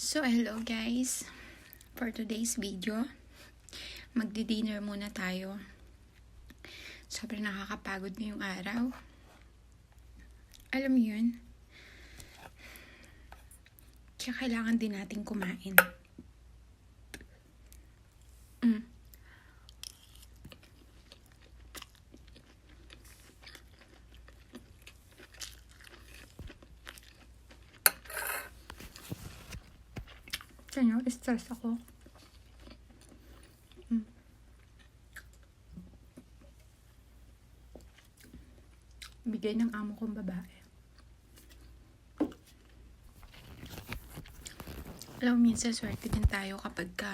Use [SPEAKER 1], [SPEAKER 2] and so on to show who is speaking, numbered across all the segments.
[SPEAKER 1] So, hello guys. For today's video, magdi-dinner muna tayo. Sobrang nakakapagod ngayong araw. Alam mo yun? Kaya kailangan din natin kumain. Mm. Kaya stress ako. Mm. Bigay ng amo kong babae. Alam mo, minsan swerte din tayo kapag ka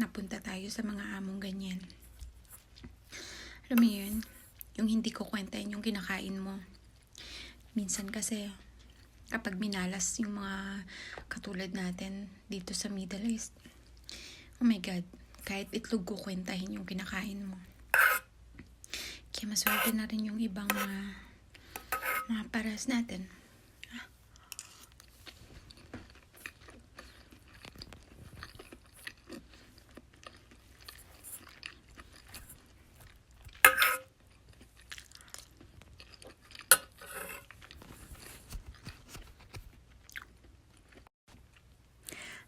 [SPEAKER 1] napunta tayo sa mga among ganyan. Alam mo yun, yung hindi ko kwentahin yung kinakain mo. Minsan kasi, kapag minalas yung mga katulad natin dito sa Middle East, oh my God, kahit itlog ko kwentahin yung kinakain mo. Kaya maswerte na rin yung ibang mga, mga paras natin.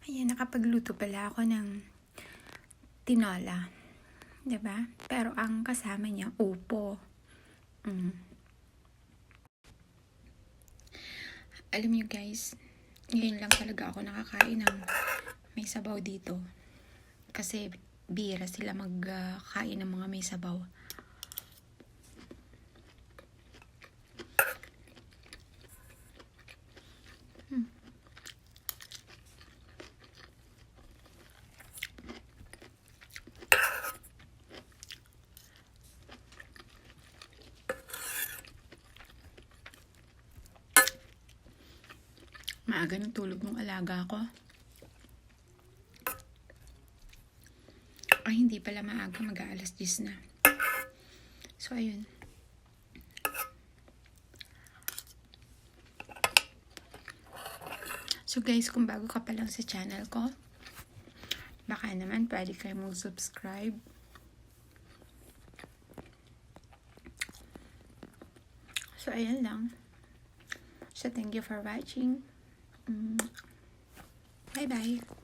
[SPEAKER 1] Ayan, nakapagluto pala ako ng tinola. ba? Pero ang kasama niya, upo. Mm. Alam niyo guys, ngayon lang talaga ako nakakain ng may sabaw dito. Kasi bira sila magkain ng mga may sabaw. Maaga ng tulog ng alaga ko. Ay, hindi pala maaga. Mag-aalas 10 na. So, ayun. So, guys, kung bago ka pa lang sa channel ko, baka naman pwede kayo mag-subscribe. So, ayan lang. So, thank you for watching. Mm. Bye-bye.